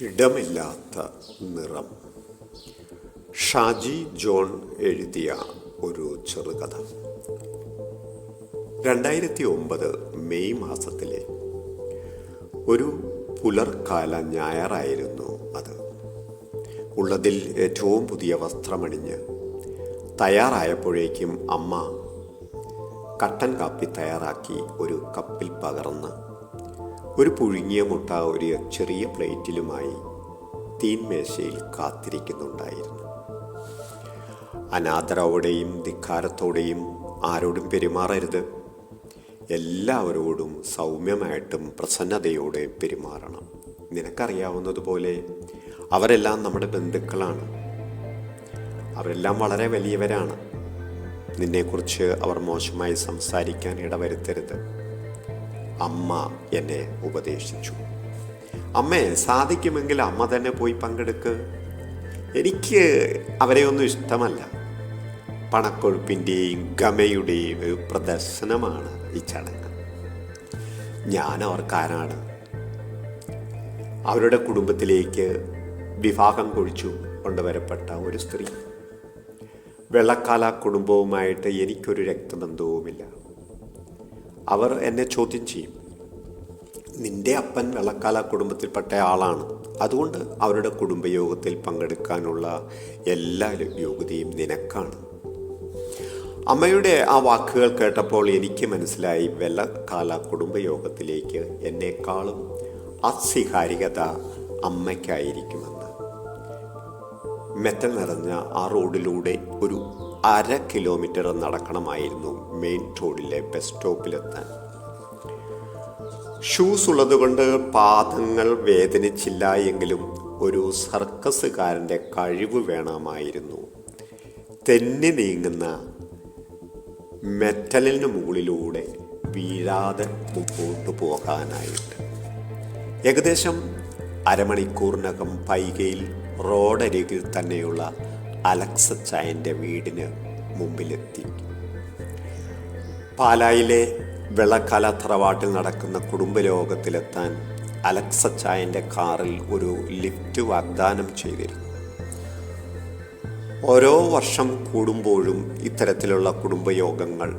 ഇടമില്ലാത്ത നിറം. ഷാജി ജോൺ എഴുതിയ ഒരു ചെറുകഥ. രണ്ടായിരത്തി ഒമ്പത് മെയ് മാസത്തിലെ ഒരു പുലർക്കാല ഞായറായിരുന്നു അത്. ഉള്ളതിൽ ഏറ്റവും പുതിയ വസ്ത്രമണിഞ്ഞ് തയ്യാറായപ്പോഴേക്കും അമ്മ കട്ടൻ കാപ്പി തയ്യാറാക്കി ഒരു കപ്പിൽ പകർന്ന് ഒരു പുഴുങ്ങിയ മുട്ട ഒരു ചെറിയ പ്ലേറ്റിലുമായി തീൻമേശയിൽ കാത്തിരിക്കുന്നുണ്ടായിരുന്നു. അനാദരവോടെയും ധിക്കാരത്തോടെയും ആരോടും പെരുമാറരുത്. എല്ലാവരോടും സൗമ്യമായിട്ടും പ്രസന്നതയോടെ പെരുമാറണം. നിനക്കറിയാവുന്നതുപോലെ അവരെല്ലാം നമ്മുടെ ബന്ധുക്കളാണ്. അവരെല്ലാം വളരെ വലിയവരാണ്. നിന്നെക്കുറിച്ച് അവർ മോശമായി സംസാരിക്കാൻ ഇടവരുത്തരുത്. അമ്മ എന്നെ ഉപദേശിച്ചു. അമ്മേ സാധിക്കുമെങ്കിൽ അമ്മ തന്നെ പോയി പങ്കെടുക്ക്. എനിക്ക് അവരെയൊന്നും ഇഷ്ടമല്ല. പണക്കൊഴുപ്പിന്റെയും ഗമയുടെയും പ്രദർശനമാണ് ഈ ചടങ്ങ്. ഞാൻ അവർക്കാരാണ്. അവരുടെ കുടുംബത്തിലേക്ക് വിവാഹം കൊഴിച്ചു കൊണ്ടുവരപ്പെട്ട ഒരു സ്ത്രീ. വെള്ളക്കാല കുടുംബവുമായിട്ട് എനിക്കൊരു രക്തബന്ധവുമില്ല. അവർ എന്നെ ചോദ്യം ചെയ്യും. നിന്റെ അപ്പൻ വെള്ളക്കാല കുടുംബത്തിൽപ്പെട്ട ആളാണ്. അതുകൊണ്ട് അവരുടെ കുടുംബയോഗത്തിൽ പങ്കെടുക്കാനുള്ള എല്ലാ യോഗ്യതയും നിനക്കാണ്. അമ്മയുടെ ആ വാക്കുകൾ കേട്ടപ്പോൾ എനിക്ക് മനസ്സിലായി വെള്ളക്കാല കുടുംബയോഗത്തിലേക്ക് എന്നെക്കാളും അസ്വീകാരികത അമ്മയ്ക്കായിരിക്കുമെന്ന്. മെറ്റൽ നിറഞ്ഞ ആ റോഡിലൂടെ ഒരു അര കിലോമീറ്റർ നടക്കണമായിരുന്നു മെയിൻ റോഡിലെ ബസ് സ്റ്റോപ്പിലെത്താൻ ഷൂസ് ഉള്ളതുകൊണ്ട് പാദങ്ങൾ വേദനിച്ചില്ല എങ്കിലും ഒരു സർക്കസുകാരന്റെ കഴിവ് വേണമായിരുന്നു. തെന്നി നീങ്ങുന്ന മെറ്റലിന് മുകളിലൂടെ വീഴാതെ മുമ്പോട്ട് പോകാനായിട്ട്. ഏകദേശം അരമണിക്കൂറിനകം പൈകയിൽ റോഡരികിൽ തന്നെയുള്ള അലക്സ ചായന്റെ വീടിന് മുമ്പിലെത്തി. പാലായിലെ വെള്ളക്കാല തറവാട്ടിൽ നടക്കുന്ന കുടുംബലോകത്തിലെത്താൻ അലക്സ ചായന്റെ കാറിൽ ഒരു ലിഫ്റ്റ് വാഗ്ദാനം ചെയ്തിരുന്നു. ഓരോ വർഷം കൂടുമ്പോഴും ഇത്തരത്തിലുള്ള കുടുംബയോഗങ്ങൾ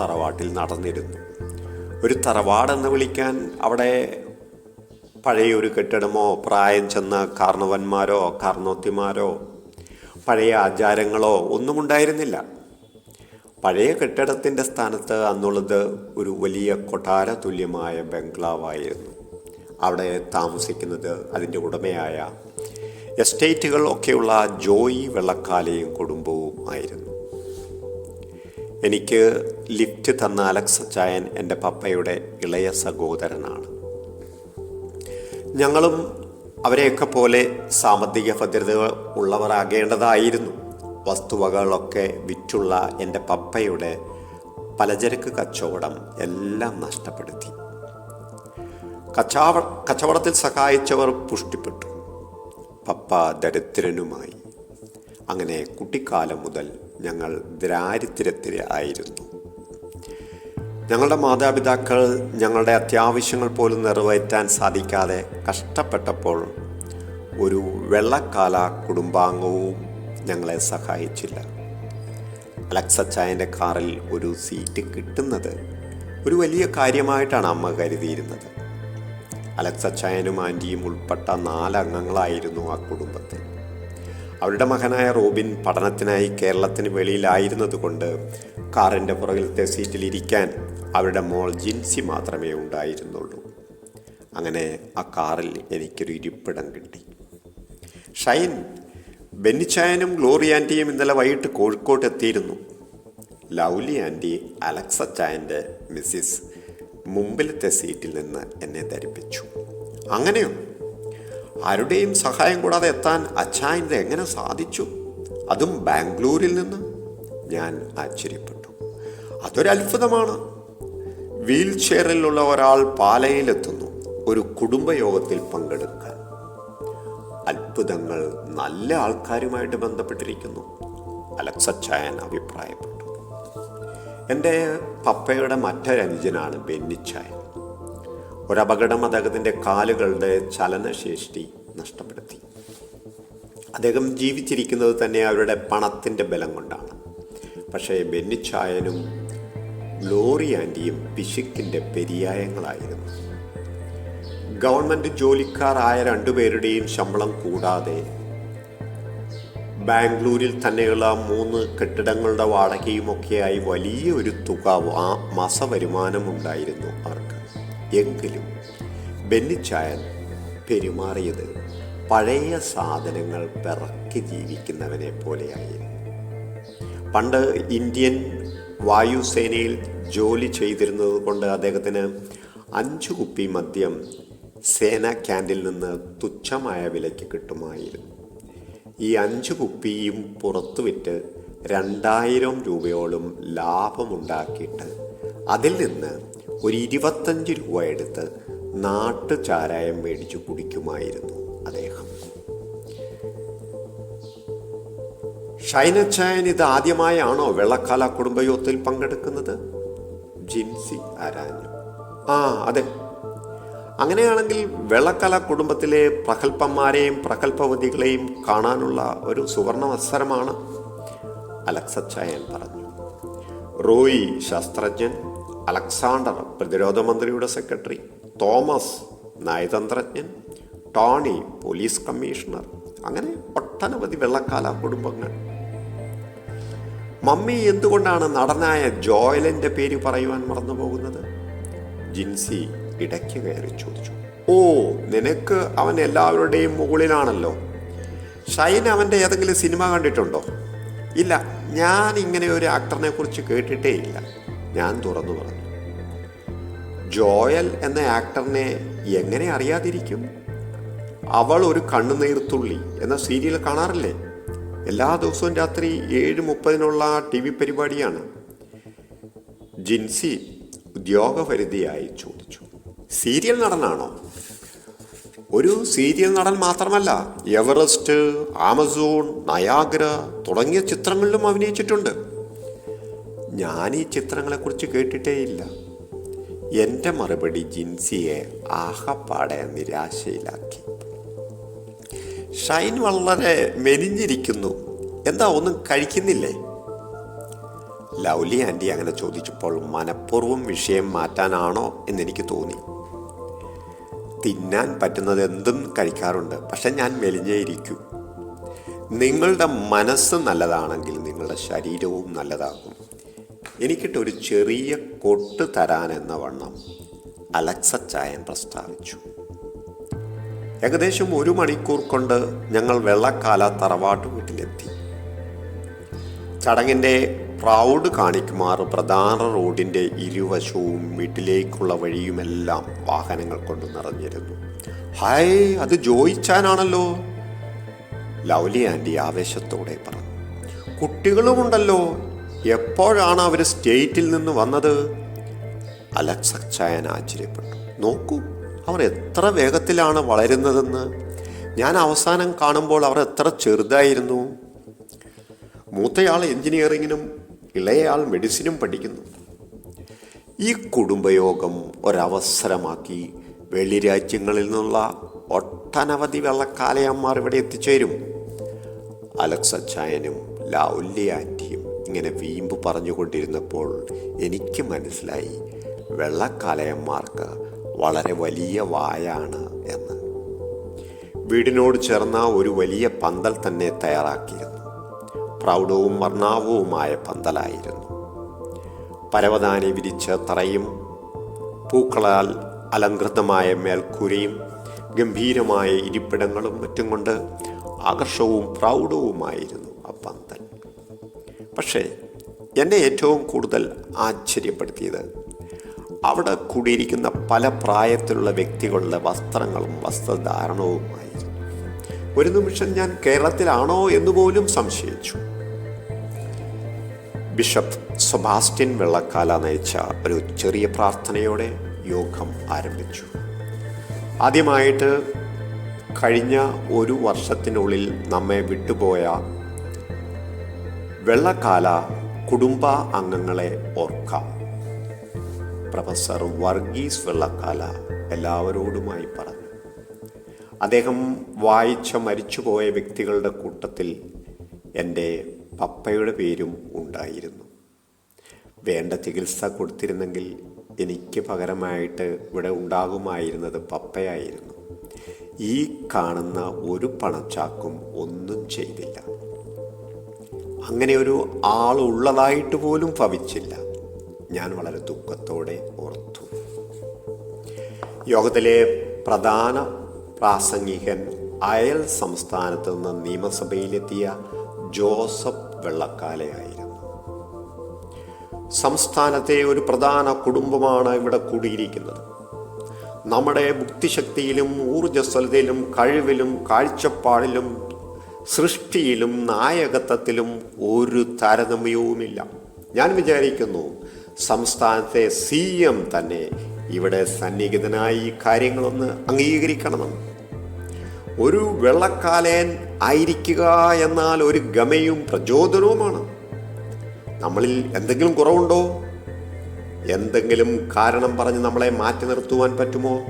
തറവാട്ടിൽ നടന്നിരുന്നു. ഒരു തറവാടെന്ന് വിളിക്കാൻ അവിടെ പഴയ ഒരു കെട്ടിടമോ പ്രായം ചെന്ന കാർണവന്മാരോ കാർണോത്തിമാരോ പഴയ ആചാരങ്ങളോ ഒന്നും ഉണ്ടായിരുന്നില്ല പഴയ കെട്ടിടത്തിന്റെ സ്ഥാനത്ത് അന്നുള്ളത് ഒരു വലിയ കൊട്ടാര തുല്യമായ ബംഗ്ലാവായിരുന്നു. അവിടെ താമസിക്കുന്നത് അതിന്റെ ഉടമയായ എസ്റ്റേറ്റുകൾ ഒക്കെയുള്ള ജോയി വെള്ളക്കാലയും കുടുംബവും ആയിരുന്നു. എനിക്ക് ലിഫ്റ്റ് തന്ന അലക്സ് ചായൻ എന്റെ പപ്പയുടെ ഇളയ സഹോദരനാണ്. ഞങ്ങളും അവരെയൊക്കെ പോലെ സാമ്പത്തിക ഭദ്രത ഉള്ളവരാകേണ്ടതായിരുന്നു. വസ്തുവകളൊക്കെ വിറ്റുള്ള എന്റെ പപ്പയുടെ പലചരക്ക് കച്ചവടം എല്ലാം നഷ്ടപ്പെടുത്തി. കച്ചവട കച്ചവടത്തിൽ സഹായിച്ചവർ പുഷ്ടിപ്പെട്ടു. പപ്പ ദരിദ്രനുമായി. അങ്ങനെ കുട്ടിക്കാലം മുതൽ ഞങ്ങൾ ദാരിദ്ര്യത്തിൽ ആയിരുന്നു. ഞങ്ങളുടെ മാതാപിതാക്കൾ ഞങ്ങളുടെ അത്യാവശ്യങ്ങൾ പോലും നിറവേറ്റാൻ സാധിക്കാതെ കഷ്ടപ്പെട്ടപ്പോൾ ഒരു വെള്ളക്കാല കുടുംബാംഗവും ഞങ്ങളെ സഹായിച്ചില്ല. അലക്സച്ചായന്റെ കാറിൽ ഒരു സീറ്റ് കിട്ടുന്നത് ഒരു വലിയ കാര്യമായിട്ടാണ് അമ്മ കരുതിയിരുന്നത്. അലക്സച്ചായനും ആന്റിയും ഉൾപ്പെട്ട നാലംഗങ്ങളായിരുന്നു ആ കുടുംബത്തിൽ. അവരുടെ മകനായ റോബിൻ പഠനത്തിനായി കേരളത്തിന് വെളിയിലായിരുന്നതുകൊണ്ട് കാറിന്റെ പുറകിലത്തെ സീറ്റിൽ ഇരിക്കാൻ അവരുടെ മോൾ ജിൻസി മാത്രമേ ഉണ്ടായിരുന്നുള്ളൂ. അങ്ങനെ ആ കാറിൽ എനിക്കൊരു ഇരിപ്പിടം കിട്ടി. ഷൈൻ ബെന്നിച്ചായനും ഗ്ലോറി ആന്റിയും ഇന്നലെ വൈകിട്ട് കോഴിക്കോട്ട് എത്തിയിരുന്നു. ലൗലി ആന്റി അലക്സ ചായന്റെ മിസ്സിസ് മുമ്പിലത്തെ സീറ്റിൽ നിന്ന് എന്നെ ധരിപ്പിച്ചു. അങ്ങനെയോ? ആരുടെയും സഹായം കൂടാതെ എത്താൻ അച്ചായന്റെ എങ്ങനെ സാധിച്ചു? അതും ബാംഗ്ലൂരിൽ നിന്ന്? ഞാൻ ആശ്ചര്യപ്പെട്ടു. അതൊരു അത്ഭുതമാണ് വീൽ ചെയറിലുള്ള ഒരാൾ പാലയിലെത്തുന്നു. ഒരു കുടുംബയോഗത്തിൽ പങ്കെടുക്കാൻ. അത്ഭുതങ്ങൾ നല്ല ആൾക്കാരുമായിട്ട് ബന്ധപ്പെട്ടിരിക്കുന്നു. അലക്സച്ചായൻ അഭിപ്രായപ്പെട്ടു. എന്റെ പപ്പയുടെ മറ്റൊരനുജനാണ് ബെന്നിച്ചായൻ ഒരപകടം അദ്ദേഹത്തിന്റെ കാലുകളുടെ ചലനശേഷി നഷ്ടപ്പെടുത്തി. അദ്ദേഹം ജീവിച്ചിരിക്കുന്നത് തന്നെ അവരുടെ പണത്തിന്റെ ബലം കൊണ്ടാണ്. പക്ഷേ ബെന്നിച്ചായനും ഗ്ലോറി ആന്റിയും പിശുക്കിന്റെ പെരിയായങ്ങളായിരുന്നു. ഗവൺമെന്റ് ജോലിക്കാരായ രണ്ടുപേരുടെയും ശമ്പളം കൂടാതെ ബാംഗ്ലൂരിൽ തന്നെയുള്ള മൂന്ന് കെട്ടിടങ്ങളുടെ വാടകയുമൊക്കെയായി വലിയ ഒരു തുക ആ മാസവരുമാനം ഉണ്ടായിരുന്നു അവർക്ക്. എങ്കിലും ബെന്നിച്ചായൻ പെരുമാറിയത് പഴയ സാധനങ്ങൾ പിറക്കി ജീവിക്കുന്നവനെ പോലെയായിരുന്നു. പണ്ട് ഇന്ത്യൻ വായുസേനയിൽ ജോലി ചെയ്തിരുന്നത് കൊണ്ട് അദ്ദേഹത്തിന് അഞ്ചു കുപ്പി മദ്യം സേന ക്യാൻഡിൽ നിന്ന് തുച്ഛമായ വിലയ്ക്ക് കിട്ടുമായിരുന്നു. ഈ അഞ്ചു കുപ്പിയും പുറത്തു വിറ്റ് രണ്ടായിരം രൂപയോളം ലാഭമുണ്ടാക്കിയിട്ട് അതിൽ നിന്ന് ഒരു ഇരുപത്തഞ്ച് രൂപ എടുത്ത് നാട്ടു ചാരായം മേടിച്ചു കുടിക്കുമായിരുന്നു അദ്ദേഹം. ഷൈനച്ചായൻ ഇത് ആദ്യമായാണോ വെള്ളക്കാല കുടുംബയോഗത്തിൽ പങ്കെടുക്കുന്നത്? ജിൻസി ആരാഞ്ഞു. ആ അതെ. അങ്ങനെയാണെങ്കിൽ വെള്ളക്കല കുടുംബത്തിലെ പ്രഗത്ഭന്മാരെയും പ്രഗത്ഭവതികളെയും കാണാനുള്ള ഒരു സുവർണ അവസരമാണ് അലക്സച്ചായൻ പറഞ്ഞു. റോയി ശാസ്ത്രജ്ഞൻ അലക്സാണ്ടർ പ്രതിരോധ മന്ത്രിയുടെ സെക്രട്ടറി തോമസ് നയതന്ത്രജ്ഞൻ ടോണി പോലീസ് കമ്മീഷണർ അങ്ങനെ ഒട്ടനവധി വെള്ളക്കാല കുടുംബങ്ങൾ മമ്മി എന്തുകൊണ്ടാണ് നടനായ ജോയലിന്റെ പേര് പറയുവാൻ മറന്നു പോകുന്നത് ജിൻസി ഇടയ്ക്ക് കയറി ചോദിച്ചു. ഓ നിനക്ക് അവൻ എല്ലാവരുടെയും മുകളിലാണല്ലോ. ഷൈൻ അവന്റെ ഏതെങ്കിലും സിനിമ കണ്ടിട്ടുണ്ടോ? ഇല്ല ഞാൻ ഇങ്ങനെ ഒരു ആക്ടറിനെ കുറിച്ച് കേട്ടിട്ടേ ഇല്ല. ഞാൻ തുറന്നു പറഞ്ഞു. ജോയൽ എന്ന ആക്ടറിനെ എങ്ങനെ അറിയാതിരിക്കും? അവൾ ഒരു കണ്ണുനീർത്തുള്ളി എന്ന സീരിയൽ കാണാറില്ലേ? എല്ലാ ദിവസവും രാത്രി ഏഴ് മുപ്പതിനുള്ള ടി വി പരിപാടിയാണ്. ജിൻസി ഉദ്യോഗപരിധിയായി ചോദിച്ചു. സീരിയൽ നടനാണോ? ഒരു സീരിയൽ നടൻ മാത്രമല്ല എവറസ്റ്റ് ആമസോൺ നയാഗ്ര തുടങ്ങിയ ചിത്രങ്ങളിലും അഭിനയിച്ചിട്ടുണ്ട്. ഞാൻ ഈ ചിത്രങ്ങളെക്കുറിച്ച് കേട്ടിട്ടേയില്ല. എന്റെ മറുപടി ജിൻസിയെ ആഹപ്പാടെ നിരാശയിലാക്കി. ഷൈൻ വളരെ മെലിഞ്ഞിരിക്കുന്നു. എന്താ ഒന്നും കഴിക്കുന്നില്ലേ? ലൗലി ആന്റി അങ്ങനെ ചോദിച്ചപ്പോൾ മനഃപൂർവം വിഷയം മാറ്റാനാണോ എന്നെനിക്ക് തോന്നി. തിന്നാൻ പറ്റുന്നത് എന്തും കഴിക്കാറുണ്ട് പക്ഷെ ഞാൻ മെലിഞ്ഞേ ഇരിക്കൂ നിങ്ങളുടെ മനസ്സ് നല്ലതാണെങ്കിൽ നിങ്ങളുടെ ശരീരവും നല്ലതാകും. എനിക്കിട്ട് ഒരു ചെറിയ കൊട്ട് തരാനെന്ന വണ്ണം അലക്സ ചായൻ പ്രസ്താവിച്ചു. ഏകദേശം ഒരു മണിക്കൂർ കൊണ്ട് ഞങ്ങൾ വെള്ളക്കാല തറവാട്ട് വീട്ടിലെത്തി. ചടങ്ങിന്റെ പ്രൗഡ് കാണിക്കുമാർ പ്രധാന റോഡിന്റെ ഇരുവശവും വീട്ടിലേക്കുള്ള വഴിയുമെല്ലാം വാഹനങ്ങൾ കൊണ്ട് നിറഞ്ഞിരുന്നു. ഹായ് അത് ജോയിച്ചാനാണല്ലോ ലൗലി ആന്റി ആവേശത്തോടെ പറഞ്ഞു. കുട്ടികളുമുണ്ടല്ലോ എപ്പോഴാണ് അവർ സ്റ്റേറ്റിൽ നിന്ന് വന്നത്? അലക്സ ചായൻ ആശ്ചര്യപ്പെട്ടു. നോക്കൂ അവർ എത്ര വേഗത്തിലാണ് വളരുന്നതെന്ന് ഞാൻ അവസാനം കാണുമ്പോൾ അവർ എത്ര ചെറുതായിരുന്നു. മൂത്തയാൾ എഞ്ചിനീയറിങ്ങിനും ഇളയയാൾ മെഡിസിനും പഠിക്കുന്നു. ഈ കുടുംബയോഗം ഒരവസരമാക്കി വെളിരാജ്യങ്ങളിൽ നിന്നുള്ള ഒട്ടനവധി വെള്ളക്കാലയന്മാർ ഇവിടെ എത്തിച്ചേരും. അലക്സ ചായനും ലൗല്യ ആന്റിയും ഇങ്ങനെ വീമ്പ് പറഞ്ഞുകൊണ്ടിരുന്നപ്പോൾ എനിക്ക് മനസ്സിലായി വെള്ളക്കാലയന്മാർക്ക് വളരെ വലിയ വായാണ് എന്ന്. വീടിനോട് ചേർന്ന ഒരു വലിയ പന്തൽ തന്നെ തയ്യാറാക്കിയിരുന്നു. പ്രൗഢവും വർണാവവുമായ പന്തലായിരുന്നു. പരവതാനി വിരിച്ച തറയും പൂക്കളാൽ അലങ്കൃതമായ മേൽക്കൂരയും ഗംഭീരമായ ഇരിപ്പിടങ്ങളും മറ്റും കൊണ്ട് ആകർഷവും പ്രൗഢവുമായിരുന്നു ആ പന്തൽ. പക്ഷേ എന്നെ ഏറ്റവും കൂടുതൽ ആശ്ചര്യപ്പെടുത്തിയത് അവിടെ കൂടിയിരിക്കുന്ന പല പ്രായത്തിലുള്ള വ്യക്തികളുടെ വസ്ത്രങ്ങളും വസ്ത്രധാരണവുമായിരുന്നു ഒരു നിമിഷം ഞാൻ കേരളത്തിലാണോ എന്ന് പോലും സംശയിച്ചു. ബിഷപ്പ് സെബാസ്റ്റ്യൻ വെള്ളക്കാല നയിച്ച ഒരു ചെറിയ പ്രാർത്ഥനയോടെ യോഗം ആരംഭിച്ചു. ആദ്യമായിട്ട് കഴിഞ്ഞ ഒരു വർഷത്തിനുള്ളിൽ നമ്മെ വിട്ടുപോയ വെള്ളക്കാല കുടുംബ അംഗങ്ങളെ ഓർക്കാം. പ്രൊഫസർ വർഗീസ് വെള്ളക്കാല എല്ലാവരോടുമായി പറഞ്ഞു. അദ്ദേഹം വായിച്ച മരിച്ചുപോയ വ്യക്തികളുടെ കൂട്ടത്തിൽ എന്റെ പപ്പയുടെ പേരും ഉണ്ടായിരുന്നു. വേണ്ട ചികിത്സ കൊടുത്തിരുന്നെങ്കിൽ എനിക്ക് പകരമായിട്ട് ഇവിടെ ഉണ്ടാകുമായിരുന്നത് പപ്പയായിരുന്നു. ഈ കാണുന്ന ഒരു പണച്ചാക്കും ഒന്നും ചെയ്തില്ല. അങ്ങനെ ഒരു ആളുള്ളതായിട്ട് പോലും ഭവിച്ചില്ല. ഞാൻ വളരെ ദുഃഖത്തോടെ ഓർത്തു. യോഗത്തിലെ പ്രധാന പ്രാസംഗികൻ അയൽ സംസ്ഥാനത്ത് നിന്ന് നിയമസഭയിലെത്തിയ ജോസഫ് വെള്ളക്കാലയായിരുന്നു. സംസ്ഥാനത്തെ ഒരു പ്രധാന കുടുംബമാണ് ഇവിടെ കൂടിയിരിക്കുന്നത്. നമ്മുടെ ബുദ്ധിശക്തിയിലും ഊർജസ്വലതയിലും കഴിവിലും കാഴ്ചപ്പാടിലും സൃഷ്ടിയിലും നായകത്വത്തിലും ഒരു താരതമ്യവുമില്ല. ഞാൻ വിചാരിക്കുന്നു സംസ്ഥാനത്തെ സി എം തന്നെ ഇവിടെ സന്നിഹിതനായി കാര്യങ്ങളൊന്ന് അംഗീകരിക്കണമെന്ന്. ഒരു വെള്ളക്കാലയൻ ആയിരിക്കുക എന്നാൽ ഒരു ഗമയും പ്രചോദനവുമാണ്. നമ്മളിൽ എന്തെങ്കിലും കുറവുണ്ടോ? എന്തെങ്കിലും കാരണം പറഞ്ഞ് നമ്മളെ മാറ്റി നിർത്തുവാൻ പറ്റുമോ?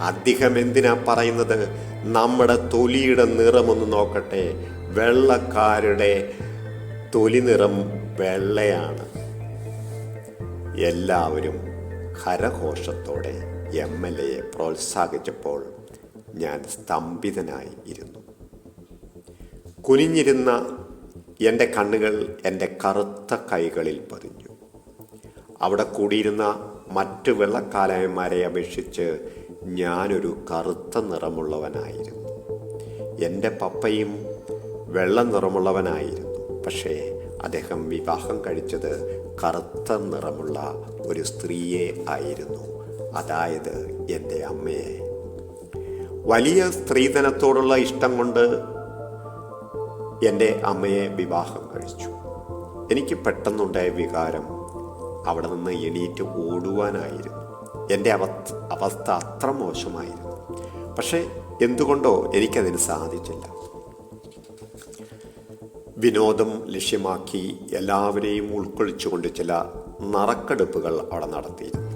അദ്ദേഹം എന്തിനാ പറയുന്നത്? നമ്മുടെ തൊലിയുടെ നിറമൊന്ന് നോക്കട്ടെ. വെള്ളക്കാരുടെ തൊലി നിറം വെള്ളയാണ്. എല്ലാവരും ഹരഘോഷത്തോടെ എം എൽ എയെ പ്രോത്സാഹിച്ചപ്പോൾ ഞാൻ സ്തംഭിതനായി ഇരുന്നു. കുനിഞ്ഞിരുന്ന എന്റെ കണ്ണുകൾ എന്റെ കറുത്ത കൈകളിൽ പതിഞ്ഞു. അവിടെ കൂടിയിരുന്ന മറ്റു വെള്ളക്കാലയന്മാരെ അപേക്ഷിച്ച് ഞാനൊരു കറുത്ത നിറമുള്ളവനായിരുന്നു. എന്റെ പപ്പയും വെള്ള നിറമുള്ളവനായിരുന്നു. പക്ഷേ അദ്ദേഹം വിവാഹം കഴിച്ചത് കറുത്ത നിറമുള്ള ഒരു സ്ത്രീയെ ആയിരുന്നു. അതായത് എന്റെ അമ്മയെ. വലിയ സ്ത്രീധനത്തോടുള്ള ഇഷ്ടം കൊണ്ട് എന്റെ അമ്മയെ വിവാഹം കഴിച്ചു. എനിക്ക് പെട്ടെന്നുണ്ടായ വികാരം അവിടെ നിന്ന് എണീറ്റ് ഓടുവാനായിരുന്നു. എന്റെ അവസ്ഥ അവസ്ഥ അത്ര മോശമായിരുന്നു. പക്ഷേ എന്തുകൊണ്ടോ എനിക്കതിന് സാധിച്ചില്ല. വിനോദം ലക്ഷ്യമാക്കി എല്ലാവരെയും ഉൾക്കൊള്ളിച്ചുകൊണ്ട് ചില നറക്കെടുപ്പുകൾ അവിടെ നടത്തിയിരുന്നു.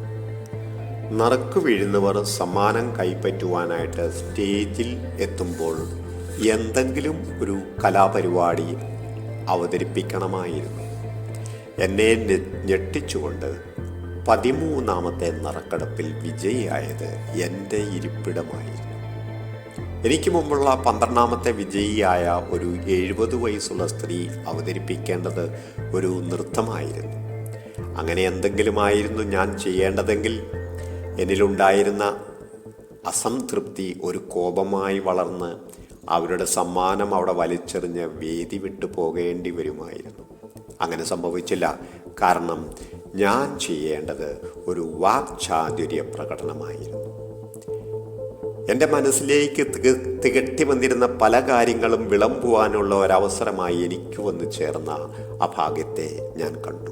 നറുക്ക് വീഴുന്നവർ സമ്മാനം കൈപ്പറ്റുവാനായിട്ട് സ്റ്റേജിൽ എത്തുമ്പോൾ എന്തെങ്കിലും ഒരു കലാപരിപാടി അവതരിപ്പിക്കണമായിരുന്നു. എന്നെ ഞെട്ടിച്ചുകൊണ്ട് പതിമൂന്നാമത്തെ നറുക്കെടുപ്പിൽ വിജയിയായത് എന്റെ ഇരിപ്പിടമായിരുന്നു. എനിക്ക് മുമ്പുള്ള പന്ത്രണ്ടാമത്തെ വിജയിയായ ഒരു എഴുപത് വയസ്സുള്ള സ്ത്രീ അവതരിപ്പിക്കേണ്ടത് ഒരു നൃത്തമായിരുന്നു. അങ്ങനെ എന്തെങ്കിലുമായിരുന്നു ഞാൻ ചെയ്യേണ്ടതെങ്കിൽ എന്നിലുണ്ടായിരുന്ന അസംതൃപ്തി ഒരു കോപമായി വളർന്ന് അവരുടെ സമ്മാനം അവിടെ വലിച്ചെറിഞ്ഞ് വേദി വിട്ടു പോകേണ്ടി വരുമായിരുന്നു. അങ്ങനെ സംഭവിച്ചില്ല. കാരണം ഞാൻ ചെയ്യേണ്ടത് ഒരു വാക്ചാതുര്യ പ്രകടനമായിരുന്നു. എന്റെ മനസ്സിലേക്ക് തിക- തികട്ടി വന്നിരുന്ന പല കാര്യങ്ങളും വിളമ്പുവാനുള്ള ഒരവസരമായി എനിക്ക് വന്നു ചേർന്ന ആ ഭാഗ്യത്തെ ഞാൻ കണ്ടു.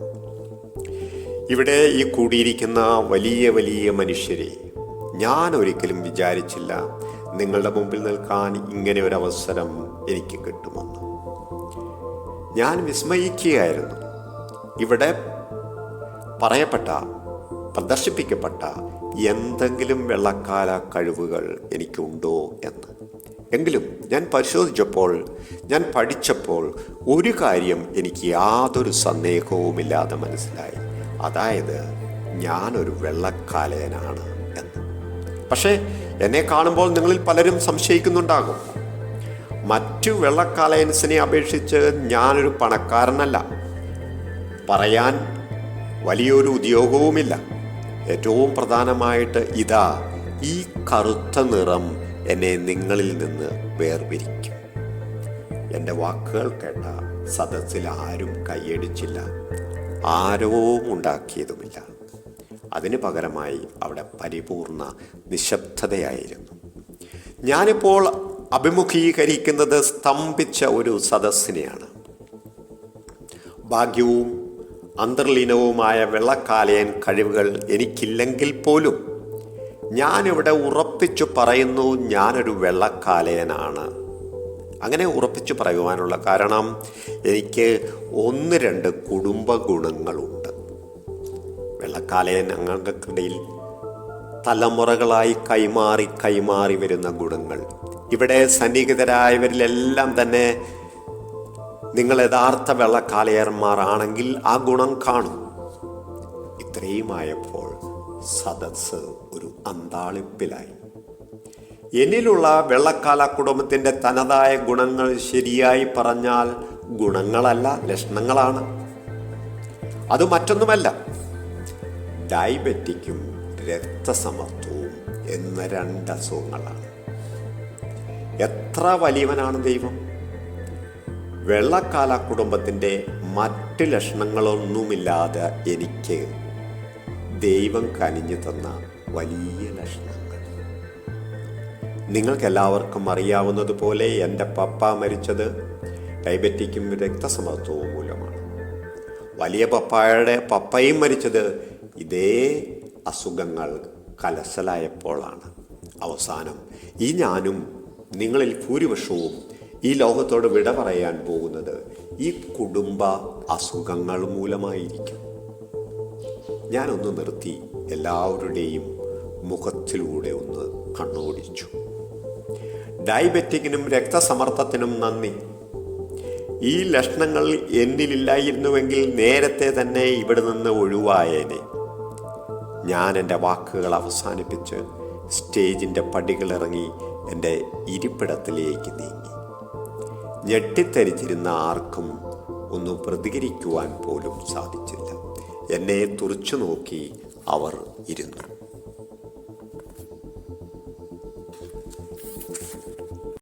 ഇവിടെ ഈ കൂടിയിരിക്കുന്ന വലിയ വലിയ മനുഷ്യരെ ഞാൻ ഒരിക്കലും വിചാരിച്ചില്ല നിങ്ങളുടെ മുമ്പിൽ നിൽക്കാൻ ഇങ്ങനെ ഒരു അവസരം എനിക്ക് കിട്ടുമെന്ന്. ഞാൻ വിസ്മയിക്കുകയായിരുന്നു. ഇവിടെ പറയപ്പെട്ട പ്രദർശിപ്പിക്കപ്പെട്ട എന്തെങ്കിലും വെള്ളക്കാല കഴിവുകൾ എനിക്കുണ്ടോ എന്ന്. എങ്കിലും ഞാൻ പരിശോധിച്ചപ്പോൾ ഞാൻ പഠിച്ചപ്പോൾ ഒരു കാര്യം എനിക്ക് യാതൊരു സന്ദേഹവുമില്ലാതെ മനസ്സിലായി. അതായത് ഞാനൊരു വെള്ളക്കാലയനാണ് എന്ന്. പക്ഷേ എന്നെ കാണുമ്പോൾ നിങ്ങളിൽ പലരും സംശയിക്കുന്നുണ്ടാകും. മറ്റു വെള്ളക്കാലയൻസിനെ അപേക്ഷിച്ച് ഞാനൊരു പണക്കാരനല്ല. പറയാൻ വലിയൊരു ഉദ്യോഗവുമില്ല. ഏറ്റവും പ്രധാനമായിട്ട് ഇതാ ഈ കറുത്ത നിറം എന്നെ നിങ്ങളിൽ നിന്ന് വേർപിരിക്കും. എന്റെ വാക്കുകൾ കേട്ട സദസ്സിൽ ആരും കൈയടിച്ചില്ല. ആരവവും ഉണ്ടാക്കിയതുമില്ല. അതിന് പകരമായി അവിടെ പരിപൂർണ നിശബ്ദതയായിരുന്നു. ഞാനിപ്പോൾ അഭിമുഖീകരിക്കുന്നത് സ്തംഭിച്ച ഒരു സദസ്സിനെയാണ്. ഭാഗ്യവും അന്തർലീനവുമായ വെള്ളക്കാലയൻ കഴിവുകൾ എനിക്കില്ലെങ്കിൽ പോലും. ഞാനിവിടെ ഉറപ്പിച്ചു പറയുന്നു ഞാനൊരു വെള്ളക്കാലയനാണ്. അങ്ങനെ ഉറപ്പിച്ചു പറയുവാനുള്ള കാരണം എനിക്ക് ഒന്ന് രണ്ട് കുടുംബ ഗുണങ്ങളുണ്ട്. വെള്ളക്കാലയൻ അംഗങ്ങൾക്കിടയിൽ തലമുറകളായി കൈമാറി കൈമാറി വരുന്ന ഗുണങ്ങൾ. ഇവിടെ സന്നിഹിതരായവരിലെല്ലാം തന്നെ നിങ്ങൾ യഥാർത്ഥ വെള്ളക്കാലയർമാരാണെങ്കിൽ ആ ഗുണം കാണും. ഇത്രയുമായപ്പോൾ സദസ് ഒരു അന്താളിപ്പിലായി. എന്നിലുള്ള വെള്ളക്കാല കുടുംബത്തിന്റെ തനതായ ഗുണങ്ങൾ ശരിയായി പറഞ്ഞാൽ ഗുണങ്ങളല്ല ലക്ഷണങ്ങളാണ്. അത് മറ്റൊന്നുമല്ല. ഡയബറ്റിക്കും രക്തസമത്വവും എന്ന രണ്ട് അസുഖങ്ങളാണ്. എത്ര വലിയവനാണ് ദൈവം? വെള്ളക്കാല കുടുംബത്തിന്റെ മറ്റ് ലക്ഷണങ്ങളൊന്നുമില്ലാതെ എനിക്ക് ദൈവം കനിഞ്ഞു തന്ന വലിയ ലക്ഷണങ്ങൾ. നിങ്ങൾക്കെല്ലാവർക്കും അറിയാവുന്നതുപോലെ എന്റെ പപ്പ മരിച്ചത് ഡയബറ്റിക്കും രക്തസമ്മർദ്ദവും മൂലമാണ്. വലിയ പപ്പായുടെ പപ്പയും മരിച്ചത് ഇതേ അസുഖങ്ങൾ കലശലായപ്പോഴാണ്. അവസാനം ഈ ഞാനും നിങ്ങളിൽ ഭൂരിപക്ഷവും ഈ ലോകത്തോട് വിട പറയാൻ പോകുന്നത് ഈ കുടുംബ അസുഖങ്ങൾ മൂലമായിരിക്കും. ഞാനൊന്ന് നിർത്തി എല്ലാവരുടെയും മുഖത്തിലൂടെ ഒന്ന് കണ്ണോടിച്ചു. ഡയബറ്റിക്കിനും രക്തസമ്മർദ്ദത്തിനും നന്ദി. ഈ ലക്ഷണങ്ങൾ എന്നിലില്ലായിരുന്നുവെങ്കിൽ നേരത്തെ തന്നെ ഇവിടെ നിന്ന് ഒഴിവായേനെ. ഞാൻ എന്റെ വാക്കുകൾ അവസാനിപ്പിച്ച് സ്റ്റേജിന്റെ പടികളിറങ്ങി എന്റെ ഇരിപ്പിടത്തിലേക്ക് നീങ്ങി. ഞെട്ടിത്തരിച്ചിരുന്ന ആർക്കും ഒന്നും പ്രതികരിക്കുവാൻ പോലും സാധിച്ചില്ല. എന്നെ തുറച്ചു നോക്കി അവർ ഇരുന്നു.